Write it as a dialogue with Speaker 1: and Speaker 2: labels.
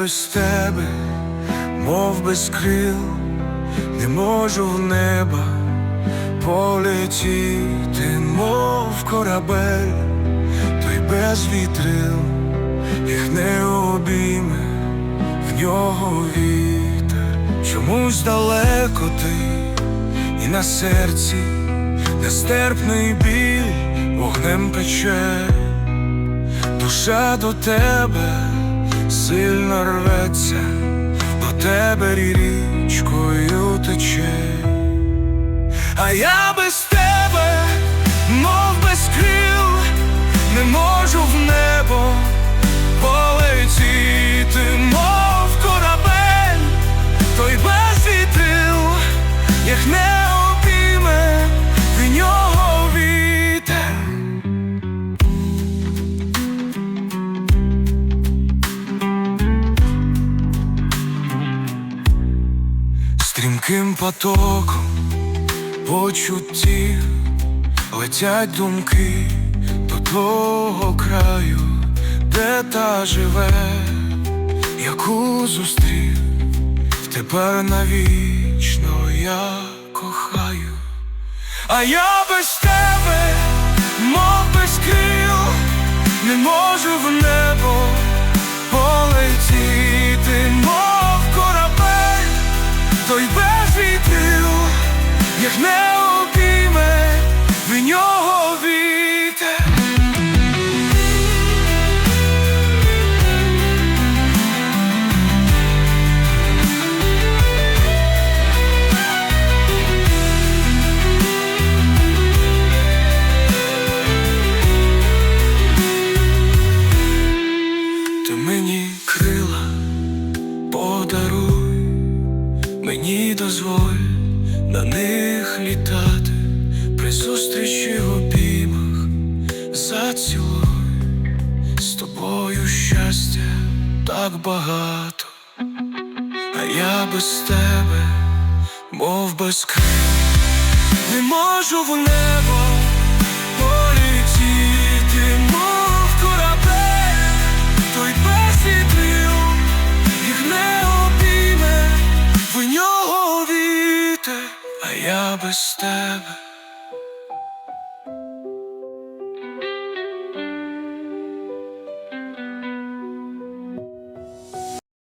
Speaker 1: без тебе, мов без крил, не можу в неба полетіти, мов корабель, той без вітрил, їх не обійме, в нього вітер, чомусь далеко ти, і на серці нестерпний біль вогнем пече. Душа до тебе сильно рветься, до тебе річкою тече, а я без Стрімким потоком почуттів летять думки до того краю, де та живе, яку зустрів, тепер навічно я кохаю, а я без тебе, мов без крил, не можу в небо полетіти, дозволь на них літати, при зустрічі в обіймах зацілуй з тобою щастя так багато, а я без тебе, мов без крил, не можу в небо полетіти, мов корабель, той без я без тебе.